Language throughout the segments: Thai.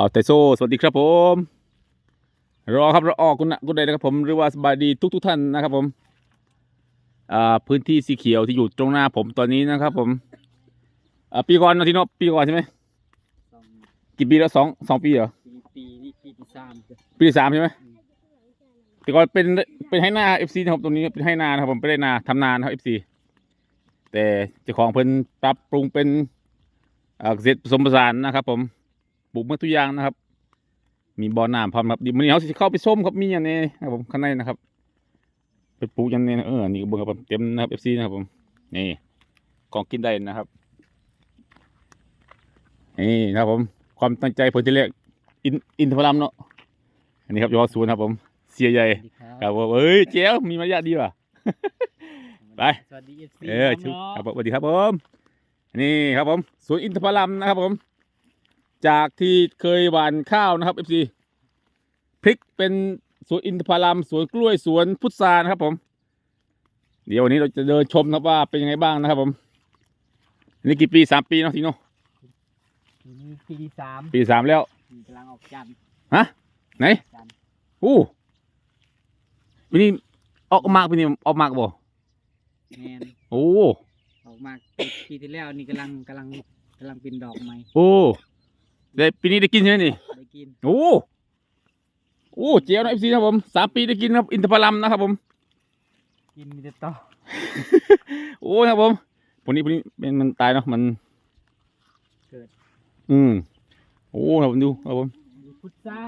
บ่าวไตโซสวัสดีครับผม รอครับรอออกคุณนะคุณใดนะครับผมหรือว่าสบายดีทุกทุกท่านนะครับผมอ่าพื้นที่สีเขียวที่อยู่ตรงหน้าผมตอนนี้นะครับ ผมอ่าปีก่อนเนอะที่เนอะปีก่อนใช่ไหมสองกี่ปีแล้วสองสองปีเหรอปีปีนี่ปีที่สามจ้ะปีที่สามใช่ไหมแต่ก่อนเป็นเป็นให้นาเอฟซีนะครับตรงนี้เป็นให้นานะครับผมไม่ได้นาทำนานะครับเอฟซีแต่เจ้าของเพิ่นปรับปรุงเป็นอ่อเกษตรผสมผสานนะครับ ผม ลูกเมื่อทุกอย่างนะครับ มีบ่อน้ำพร้อมครับดีมันนี้เขาสิเข้าไปส้มครับมีอย่างนี้นะครับผมข้างในนะครับไปปลูกอย่างนี้นะเออนี่ก็เบิ่งครับผมเต็มนะครับเอฟซีนะครับผมนี่ของกินได้นะครับนี่นะครับผม ความตั้งใจผลที่แรกอินอินทพลัมเนาะอันนี้ครับยอดศูนย์ครับผม เสียใหญ่สวัสดีคครัรับบผมเอ้ยเจ้ามีมารยาทดีว่ะไปสวัสดีเอฟซีเออชุดครับผมสวัสดีครับผมนี่ครับผมสวนอินทพลัมนะครับผม จากที่เคยหว่านข้าวนะครับเอฟซีพลิกเป็นสวนอินทพลัมสวนกล้วยสวนพุทรานะครับ ผม เดี๋ยววันนี้เราจะเดินชมนะครับว่าเป็นยังไงบ้างนะครับผมอันนี่กี่ปีสามปีเนาะทีโน่ปีนี้ปีที่สามปีสามแล้วปีกำลังออกจันทร์ไหนจันทร์อู้ปีนี้ออกมากปีนี้ออกมากบ่แมนโอ้ออกมาปีปีที่แล้วนี่กำลังกำลังกำลังเป็นดอกใหม่โอ้ ได้ปีนี้ได้กินใช่ไหมนี่ ได้กิน โอ้ โอ้เจียวนะเอฟซีนะครับผมสามปีได้กินครับอินทผลัมนะครับผม กินมีแต่ต่อ โอ้นะครับผมพวกนี้พวกนี้เป็นมันตายเนาะมันเกิด อืมโอ้ครับผมดูครับผมมีพุทรา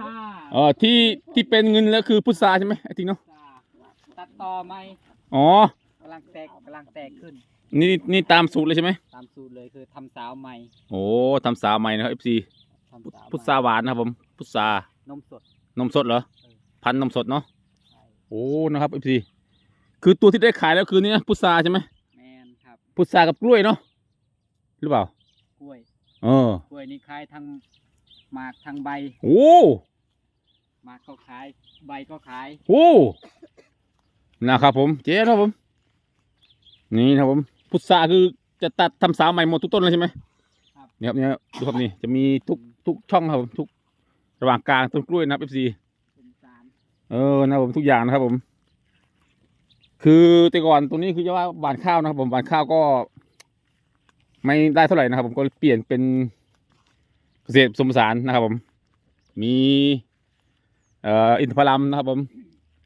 เอ่อที่ที่เป็นเงินแล้วคือพุทราใช่ไหมไอ้ที่เนาะพุทราตัดต่อไหมอ๋อกำลังแตกกำลังแตกขึ้น นี่นี่ตามสูตรเลยใช่ไหมตามสูตรเลยคือทำสาวใหม่โอ้ทำสาวใหม่นะครับเอฟซีทำสาว พุทราหวานนะครับผม พุทรานมสด นมสดเหรอ พันธุ์นมสดเนาะใช่โอ้ นะครับเอฟซีคือตัวที่ได้ขายแล้วคือนี่นะพุทราใช่ไหมแมนครับ พุทรากับกล้วยเนาะ หรือเปล่า กล้วย เออ กล้วยนี่ขายทั้งหมากทั้งใบ โอ้หมากก็ขาย ใบก็ขาย โอ้ นะครับผม เจ๊ครับผม นี่นะครับผม พุทราคือจะตัดทำสาวใหม่หมดทุกต้นเลยใช่ไหมครับเนี่ยครับเนี่ยดูครับนี่จะมีทุก ทุกช่องครับผมทุกระหว่างกลางต้นกล้วยนะครับเอฟซีเป็นสารเออนะครับผมทุกอย่างนะครับผม คือแต่ก่อนตัวนี้คือจะว่าหวานข้าวนะครับ ผมหวานข้าวก็ ไม่ได้เท่าไหร่นะครับ ผมก็เปลี่ยนเป็นเกษตรสมสานนะครับ ผม มีเอ่ออินทผลัมนะครับ ผม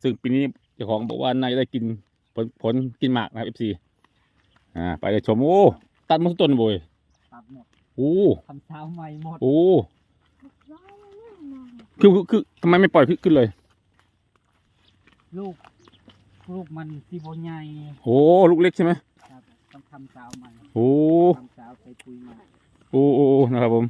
ซึ่งปีนี้เจ้าของบอกว่าน่าจะได้กินผลผลกินหมากนะครับเอฟซีอ่าไปเลยชมโอ้ตัดมาทุกต้นบ่อย โอ้ทำเช้าใหม่หมดโอ้คือคือคือทำไมไม่ปล่อยขึ้นเลย ลูก ลูกมันสีโบใหญ่โอ้ลูกเล็กใช่ไหมครับต้องทำเช้าใหม่โอ้ทำเช้าใส่ปุ๋ยใหม่โอ้โอ้โอ้นะครับผม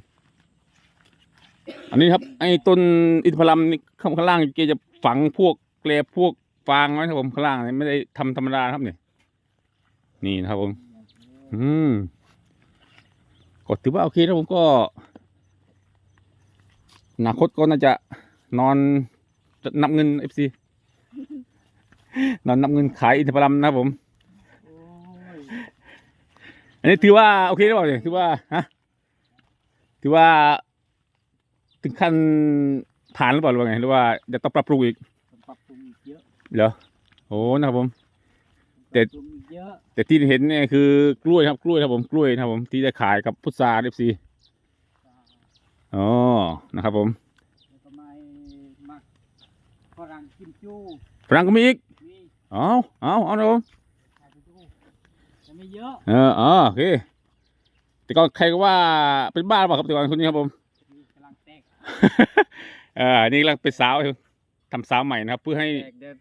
อันนี้ครับ ไอ้ต้นอินทผลัมนี่ข้างข้างล่างเกจะฝังพวกแกลบพวกฟางไว้นะครับผมข้างล่างนี่ไม่ได้ทำธรรมดานะครับเนี่ยนี่นะครับผม อืม ก็ถือว่าโอเคนะผมก็อนาคตก็น่าจะนอนนับเงินเอฟซีนอนนับเงินขายอินทผลัมนะครับผมโอ้ยอันนี้ถือว่าโอเคหรือเปล่าเนี่ยถือว่าฮะถือว่า ถึงขั้นผ่านหรือเปล่าหรือว่าไงหรือว่าจะต้องปรับปรุงอีกต้องปรับปรุงอีกเยอะเหรอโอ้นะครับผม แต่ ปรับปรุงอีก เยอะแต่ที่เห็นเนี่ยคือกล้วยครับกล้วยครับผมกล้วยนะครับผมที่จะขายกับพุทราเอฟซีอ๋อนะครับผมแล้วก็ไม่มักฝรั่งกิมจูฝรั่งก็มีอีกนี่เอาเอาเอานะครับผมขายไปดูแต่ไม่เยอะเอออ๋อโอเคแต่ก่อนใครก็ว่าเป็นบ้าหรือเปล่าครับแต่ก่อนคนนี้ครับผมนี่กำลังแตกเออนี่กำลังเป็นสาวทำสาวใหม่นะครับ เพื่อให้แตกเดี๋ยว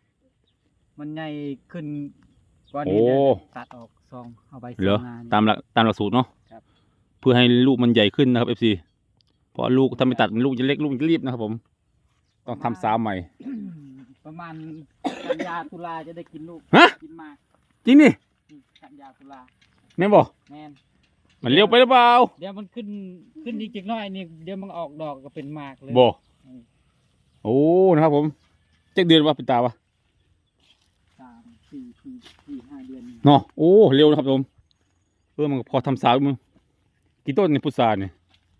มันใหญ่ขึ้น กว่าโอ้นี้เดี๋ยวตัดออกซองเอาไปเหรอซองงานตามหลักตามหลักสูตรเนาะครับ เพื่อให้ลูกมันใหญ่ขึ้นนะครับเอฟซีเพราะลูกถ้าไม่ตัดลูกจะเล็กลูกจะรีบนะครับผม ต้องทำสาวใหม่ ประมาณกันยาตุลาจะได้กินลูกฮะ กินมากจริงนี่กันยาตุลาแม่นบอกแมนมันเร็วไปหรือเปล่าเดี๋ยวมันขึ้นขึ้นอีกจักหน้อยนี่เดี๋ยวมันออกดอกก็เป็นหมากเลยบอกอืมโอ้นะครับผมเจ็ดเดือนว่าเป็นตาวะสามสี่สี่สี่ห้า เดือนนี่เนาะโอ้เร็วนะครับผมเออมันก็พอทำสาวมึงกี่ต้นในพุทราเนี่ย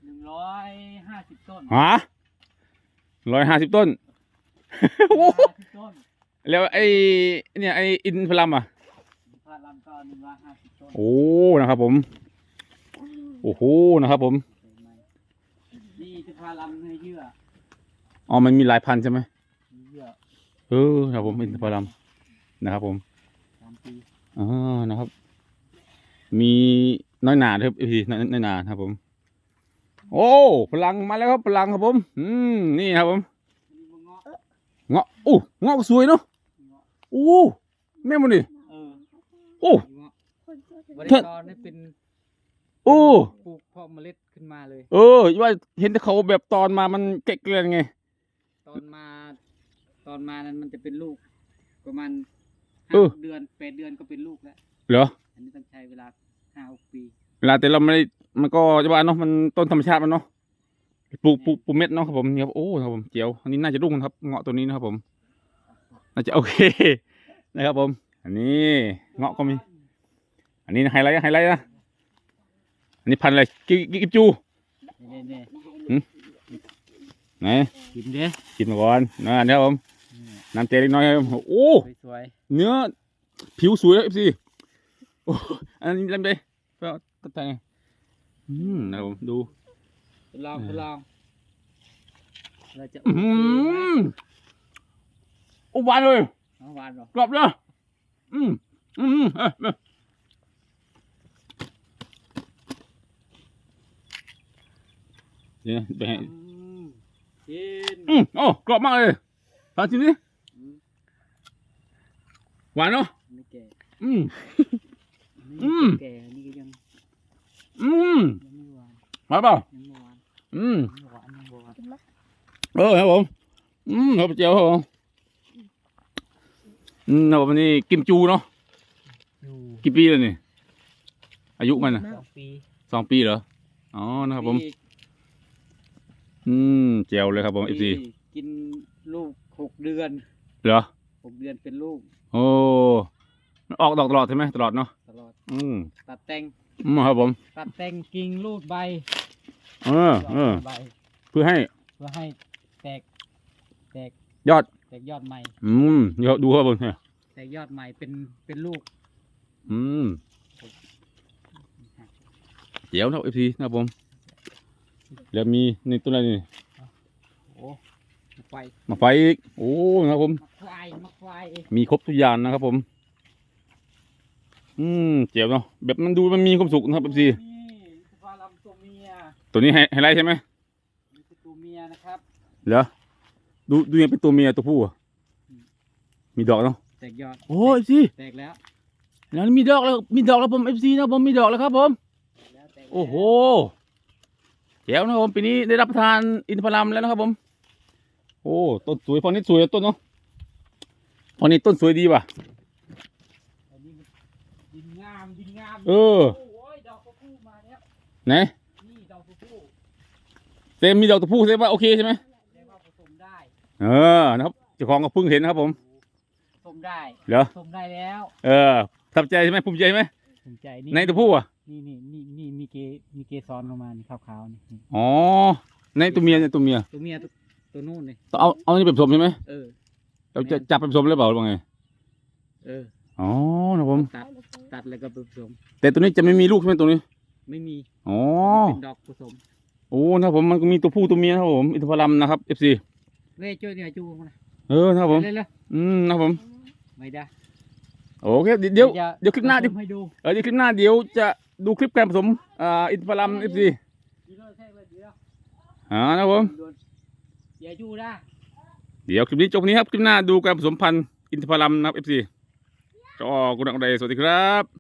หนึ่งร้อยห้าสิบต้นฮะร้อยห้าสิบต้นโอ้โหต้นแล้วไอ้เนี่ยไอ้อินพลัมอะพาลำก็หนึ่งร้อยห้าสิบต้นโอ้นะครับผมโอ้โหนะครับผมเห็นไหมนี่จะพาลำเนื้อเยื่ออ๋อมันมีหลายพันธุ์ใช่ไหมเนื้อเยื่อเออครับผมอินทพลัมนะครับผมสามปี อ๋อนะครับ มีน้อยหนาด้วยครับพี่น้อยน้อยหนาครับผม โอ้พลังมาแล้วครับพลังครับผม อืมนี่ครับผมอันนี้มันเงาะเงาะโอ้เงาะก็สวยเนาะเงาะโอ้แม่มันดิเออโอ้เงาะบเท่าริกรนี่เป็นโอ้ปลูกเพาะเมล็ดขึ้นมาเลย เออว่าเห็นแต่เขาแบบตอนมามันเกะเกลือนไง ตอนมา ตอนมานั้นมันจะเป็นลูกประมาณ เอห้าอเดือนแปดเดือนก็เป็นลูกแล้ว เหรออันนี้ต้องใช้เวลาห้าหกปีเวลาแต่เราไม่ได้มันก็จะว่าเนาะมันต้นธรรมชาติมันเนาะปลูกปลูกปลูกเม็ดเนาะครับผมเนี่ยครับโอ้ครับผมเจียวอันนี้น่าจะรุ่งนะครับเงาะตัวนี้นะครับผม น่าจะโอเค นะครับผม อันนี้เงาะก็มี อันนี้ไฮไลท์ไฮไลท์นะอันนี้พันธุ์อะไรกิกิกิบจูนี่นี่ไหนกินเด้กินมาก่อนนะนี่ครับผม น้ำเจเล็กน้อยครับผมโอ้สวยเนื้อ ผิวสวยเอฟซีโอ้อันนี้ลำไปก็ตัดแต่งอืมนะครับผมดูๆทดลองทดลองเราจะอือหือโอ้หวานเลยเอาหวานเหรอกรอบเลยอืมอืมเอ้ยเอ้ยเดี๋ยวนะไปให้อืมกินอืมโอ้กรอบมากเลย ฟังชิมดิอืมหวานเนาะไม่แก่อืมอันนี้อืม แก่อันนี้ก็ยังอืมยังไม่หวานหวานเปล่ายังไม่หวานอืมยังไม่หวานยังไม่หวานเออครับผมอืมครับเจียวครับผมอืมครับผมนี่กิมจูเนาะอยู่กี่ปีแล้วนี่อายุมันอะสองปีสองปีเหรออ๋อนะครับผมปีอืมเจียวเลยครับผมเอฟซีปีกินลูก หกเดือนเหรอหกเดือนเป็นลูกโอ้มันออกดอกตลอดใช่ไหมตลอดเนาะตลอดอืมตัดแต่งอืมครับผมตัดแต่งกิ่งรูดใบเออเออใบเพื่อให้เพื่อให้แตก แตกยอดแตกยอดใหม่ อืมเดี๋ยวดูครับผมเนี่ยแตกยอดใหม่เป็นเป็นลูก อืมเจียวนะเอฟซีนะครับผมแล้วมีนี่ตัวอะไรนี่โอ้ มาไฟมาไฟอีกโอ้นะครับผมมาควายมาควายมีครบทุกอย่างนะครับผม อืมเจียวเนาะแบบมันดูมันมีความสุขนะครับเอฟซีนี่สภาลำตัวเมียตัวนี้ไฮไฮไลท์ใช่ไหมนี่คือตัวเมียนะครับเหรอดูดูยังเป็นตัวเมียตัวผู้อะมีดอกเนาะแตกยอดโอ้เอฟซีแตกแล้วแล้วมีดอกแล้วมีดอกแล้วผมเอฟซีนะผมมีดอกแล้วครับผมแล้วแตกแล้วโอ้โหเจ๋วนะครับผมปีนี้ได้รับประทานอินทผลัมแล้วนะครับผม โอ้ต้นสวยพอนี้สวยต้นเนาะพอนี้ต้นสวยดีว่ะอันนี้มันดินงามดินงามเออโอ้ยดอกตัวผู้มาแล้วไหนนี่ดอกตัวผู้เต็มมีดอกตัวผู้เต็มว่าโอเคใช่ไหมเรียกว่าผสมได้เออนะครับเจ้าของก็เพิ่งเห็นนะครับผมผสมได้เหรอผสมได้แล้ว เออทับใจใช่ไหมภูมิใจไหมภูมิใจนี่ในตัวผู้อะนี่นี่นี่นี่มีเกมีเกสรลงมานี่ขาวๆนี่นี่อ๋อในตัวเมียในตัวเมียตัวเมีย ตัวตัวนู่นนี่ต้องเอาเอานี่ไปผสมใช่ไหมเออ เราจะจับไปผสมหรือเปล่าหรือว่าไงเออ อ๋อนะครับผมตัดตัดแล้วก็ไปผสม แต่ตัวนี้จะไม่มีลูกใช่ไหมตัวนี้ไม่มีอ๋อเป็นดอกผสมโอ้นะครับผมมันก็มีตัวผู้ตัวเมียนะครับผมอินทผลัมนะครับ FC เล่ช่วยเนี่ยจูมาเออนะครับผมเล่เลยอืมนะครับผมไม่ได้โอเคเดี๋ยวเดี๋ยว จะเดี๋ยวคลิปหน้าผเดี๋ยวสมให้ดูเออเดี๋ยวคลิปหน้าเดี๋ยวจะดูคลิปการผสมอ่าอินทผลัม FC ดีเลยแท้เลยเดี๋ยวอ่านะครับผม โดน อย่าจูได้เดี๋ยวคลิปนี้จบนี้ครับ คลิปหน้าดูการผสมพันธุ์อินทผลัมนะครับ FC ก็กุณอังใดสวัสดีครับ